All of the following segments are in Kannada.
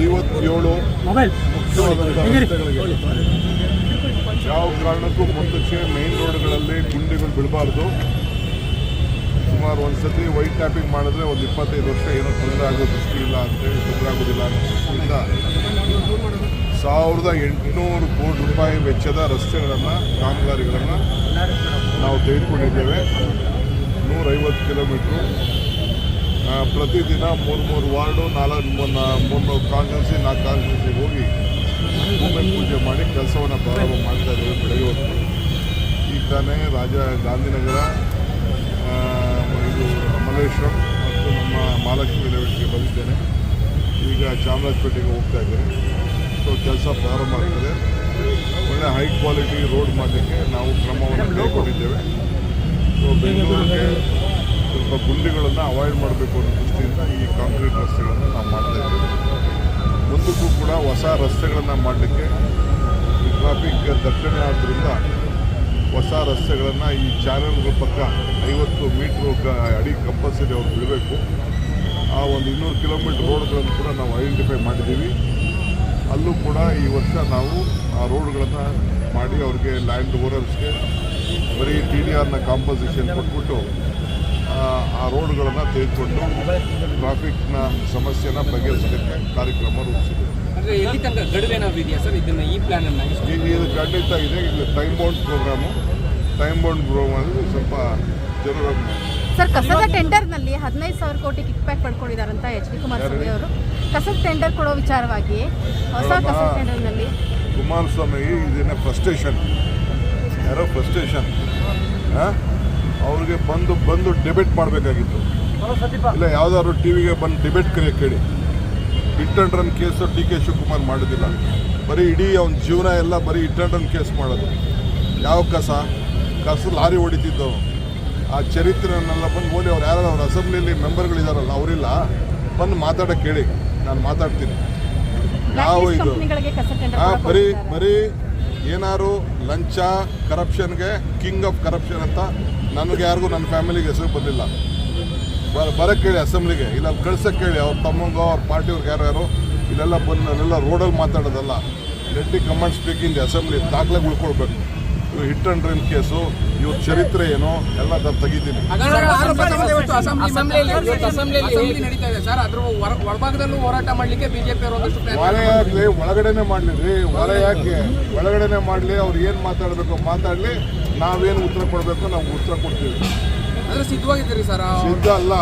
ಐವತ್ತೇಳು ಮೊಬೈಲ್. ಯಾವ ಕಾರಣಕ್ಕೂ ಮುಂದಕ್ಕೆ ಮೇನ್ ರೋಡ್ಗಳಲ್ಲಿ ಗುಂಡಿಗಳು ಬಿಡಬಾರ್ದು ಸುಮಾರು ಒಂದ್ಸತಿ ವೈಟ್ ಟ್ಯಾಪಿಂಗ್ ಮಾಡಿದ್ರೆ ಒಂದು ಇಪ್ಪತ್ತೈದು ವರ್ಷ ಏನೋ ತೊಂದರೆ ಆಗೋ ದೃಷ್ಟಿ ಇಲ್ಲ ಅಂತೇಳಿ ತೊಂದರೆ ಆಗೋದಿಲ್ಲ ಅನ್ನೋ ದೃಷ್ಟಿಯಿಂದ ಸಾವಿರದ ಎಂಟುನೂರು ಕೋಟಿ ರೂಪಾಯಿ ವೆಚ್ಚದ ರಸ್ತೆಗಳನ್ನು ಕಾಮಗಾರಿಗಳನ್ನು ನಾವು ತೆಗೆದುಕೊಂಡಿದ್ದೇವೆ. ನೂರೈವತ್ತು ಕಿಲೋಮೀಟ್ರು ಪ್ರತಿದಿನ ಮೂರು ಮೂರು ವಾರ್ಡು, ನಾಲ್ಕು ಮೂರು ಕಾನ್ಸ್ಟೆನ್ಸಿ ನಾಲ್ಕು ಕಾನ್ಸ್ಟೆನ್ಸಿಗೆ ಹೋಗಿ ಭೂಮಿ ಪೂಜೆ ಮಾಡಿ ಕೆಲಸವನ್ನು ಪ್ರಾರಂಭ ಮಾಡ್ತಾ ಇದ್ದೇವೆ ಬೆಳಗ್ಗೆ ಹೊತ್ತು. ಈಗ ತಾನೇ ರಾಜ ಗಾಂಧಿನಗರ ಇದು ಮಲ್ಲೇಶ್ವರಂ ಮತ್ತು ನಮ್ಮ ಮಹಾಲಕ್ಷ್ಮಿ ಲೆವೆಲ್ಗೆ ಬಂದಿದ್ದೇನೆ. ಈಗ ಚಾಮರಾಜಪೇಟೆಗೆ ಹೋಗ್ತಾ ಇದ್ದೇನೆ. ಸೊ ಕೆಲಸ ಪ್ರಾರಂಭ ಆಗ್ತದೆ. ಒಳ್ಳೆ ಹೈ ಕ್ವಾಲಿಟಿ ರೋಡ್ ಮಾಡಲಿಕ್ಕೆ ನಾವು ಕ್ರಮವನ್ನು ಕೈಗೊಂಡಿದ್ದೇವೆ. ಸೊ ಬೆಂಗಳೂರಿಗೆ ಸ್ವಲ್ಪ ಗುಂಡಿಗಳನ್ನು ಅವಾಯ್ಡ್ ಮಾಡಬೇಕು ಅನ್ನೋ ದೃಷ್ಟಿಯಿಂದ ಈ ಕಾಂಕ್ರೀಟ್ ರಸ್ತೆಗಳನ್ನು ನಾವು ಮಾಡ್ತಾ ಇದ್ದೀವಿ. ಮುಂದಕ್ಕೂ ಕೂಡ ಹೊಸ ರಸ್ತೆಗಳನ್ನು ಮಾಡಲಿಕ್ಕೆ ಟ್ರಾಫಿಕ್ ದಟ್ಟಣೆ ಆದ್ದರಿಂದ ಹೊಸ ರಸ್ತೆಗಳನ್ನು ಈ ಚಾನೆಲ್ಗಳ ಪಕ್ಕ ಐವತ್ತು ಮೀಟ್ರು ಕ ಅಡಿ ಕಂಪಲ್ಸರಿ ಅವ್ರು ಬಿಡಬೇಕು ಆ ಒಂದು ಇನ್ನೂರು ಕಿಲೋಮೀಟ್ರ್ ರೋಡ್ಗಳನ್ನು ಕೂಡ ನಾವು ಐಡೆಂಟಿಫೈ ಮಾಡಿದ್ದೀವಿ. ಅಲ್ಲೂ ಕೂಡ ಈ ವರ್ಷ ನಾವು ಆ ರೋಡ್ಗಳನ್ನು ಮಾಡಿ ಅವ್ರಿಗೆ ಲ್ಯಾಂಡ್ ಓನರ್ಸ್ಗೆ ಬರೀ ಟಿ ಡಿ ಆರ್ನ ಕಾಂಪೋಸಿಷನ್ ಕೊಟ್ಬಿಟ್ಟು ಆ, ರೋಡ್ಗಳನ್ನು ತೆಗೆದುಕೊಂಡು ಟ್ರಾಫಿಕ್ನ ಸಮಸ್ಯೆನ ಬಗೆಹರಿಸಲಿಕ್ಕೆ ಕಾರ್ಯಕ್ರಮ ರೂಪಿಸಿದೆ. ಅಂದ್ರೆ ಎಲ್ಲಿ ತನಕ ಗಡುವೇನಾದ್ರು ಇದೆಯಾ ಸರ್? ಇದನ್ನ ಈ ಪ್ಲಾನ್ ಅನ್ನ ಇಷ್ಟು? ಈಗ ಇದು ಖಂಡಿತ ಇದೆ. ಇದು time bound programme time bound programme ಅಂದರೆ ಸ್ವಲ್ಪ ಜನರ ಸರ್ ಕಸದ ಟೆಂಡರ್ನಲ್ಲಿ ಹದಿನೈದು ಸಾವಿರ ಕೋಟಿ ಕಿಕ್ ಬ್ಯಾಕ್ ಪಡ್ಕೊಂಡಿದ್ದಾರಂತ ಎಚ್ ಡಿ ಕುಮಾರಸ್ವಾಮಿ ಅವರು. ಕಸದ ಟೆಂಡರ್ ಕೊಡೋ ವಿಚಾರವಾಗಿ ಹೊಸ ಕಸದ ಟೆಂಡರ್ನಲ್ಲಿ ಕುಮಾರಸ್ವಾಮಿ ಇದನ್ನ ಫ್ರಸ್ಟ್ರೇಷನ್ ಯಾರೋ ಫ್ರಸ್ಟ್ರೇಷನ್ ಅವ್ರಿಗೆ ಬಂದು ಬಂದು ಡಿಬೇಟ್ ಮಾಡಬೇಕಾಗಿತ್ತು. ಇಲ್ಲ ಯಾವ್ದಾದ್ರು ಟಿ ವಿಗೆ ಬಂದು ಡಿಬೇಟ್ ಕರೆಯೋಕೆ ಕೇಳಿ hit and run case D K Shivakumar ಮಾಡೋದಿಲ್ಲ. ಬರೀ ಇಡೀ ಅವ್ನ ಜೀವನ ಎಲ್ಲ ಬರೀ ಹಿಟ್ ಅಂಡ್ ರನ್ ಕೇಸ್ ಮಾಡೋದು. ಯಾವ ಕಸ? ಕಸ ಲಾರಿ ಹೊಡಿತಿದ್ದವು ಆ ಚರಿತ್ರೆನೆಲ್ಲ ಬಂದು ಓಡಿ ಅವ್ರು ಯಾರು ಅವ್ರ ಅಸೆಂಬ್ಲಿಯಲ್ಲಿ ಮೆಂಬರ್ಗಳಿದಾರಲ್ಲ ಅವರಿಲ್ಲ. ಬಂದು ಮಾತಾಡೋಕೆ ಕೇಳಿ. ನಾನು ಮಾತಾಡ್ತೀನಿ. ನಾವು ಇದು ಹಾಂ ಬರೀ. ಬರೀ ಏನಾರು ಲಂಚ ಕರಪ್ಷನ್ಗೆ ಕಿಂಗ್ ಆಫ್ ಕರಪ್ಷನ್ ಅಂತ ನನಗೆ ಯಾರಿಗೂ ನನ್ನ ಫ್ಯಾಮಿಲಿಗೆ ಹೆಸರು ಬರಲಿಲ್ಲ ಬರ ಬರಕ್ಕೆ ಕೇಳಿ ಅಸೆಂಬ್ಲಿಗೆ. ಇಲ್ಲ ಅಲ್ಲಿ ಕಳ್ಸಕ್ಕೆ ಕೇಳಿ ಅವ್ರ ತಮ್ಮಂಗೋ ಅವ್ರ ಪಾರ್ಟಿಯವ್ರಿಗೆ ಯಾರು ಯಾರು. ಇಲ್ಲೆಲ್ಲ ಬಂದು ಅಲ್ಲೆಲ್ಲ ರೋಡಲ್ಲಿ ಮಾತಾಡೋದಲ್ಲ. Let him come and speaking the assembly ದಾಖಲೆ ಉಳ್ಕೊಳ್ಬೇಕು. ಇವ್ರು ಹಿಟ್ ಅಂಡ್ ಡ್ರಿಲ್ ಕೇಸು ಇವ್ರ ಚರಿತ್ರೆ ಏನು ಎಲ್ಲ ನಾನು ತೆಗಿತೀನಿ. ಹೊರ- ಹೋರಾಟ ಮಾಡ್ಲಿಕ್ಕೆ ಬಿಜೆಪಿ ಅವರು ಒಂದಷ್ಟು ಪ್ರಯತ್ನ ಹೊರೆ ಯಾಕೆ ಒಳಗಡೆನೆ ಮಾಡಲಿ ರೀ. ಹೊರ ಯಾಕೆ? ಒಳಗಡೆನೆ ಮಾಡಲಿ ಅವ್ರು ಏನು ಮಾತಾಡಬೇಕು ಮಾತಾಡಲಿ. ನಾವೇನು ಉತ್ತರ ಕೊಡಬೇಕು ನಾವು ಉತ್ತರ ಕೊಡ್ತೀವಿ. ಅಂದ್ರೆ ಸಿದ್ಧವಾಗಿದ್ದೀರಿ ಸರ್? ಸಿದ್ಧ ಅಲ್ಲ.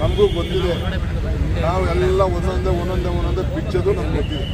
ನಮಗೂ ಗೊತ್ತಿದೆ. ನಾವು ಎಲ್ಲ ಒಂದೊಂದೇ ಒಂದೊಂದೇ ಒಂದೊಂದೇ ಬಿಚ್ಚೋದು ನಮ್ಗೆ ಗೊತ್ತಿದೆ.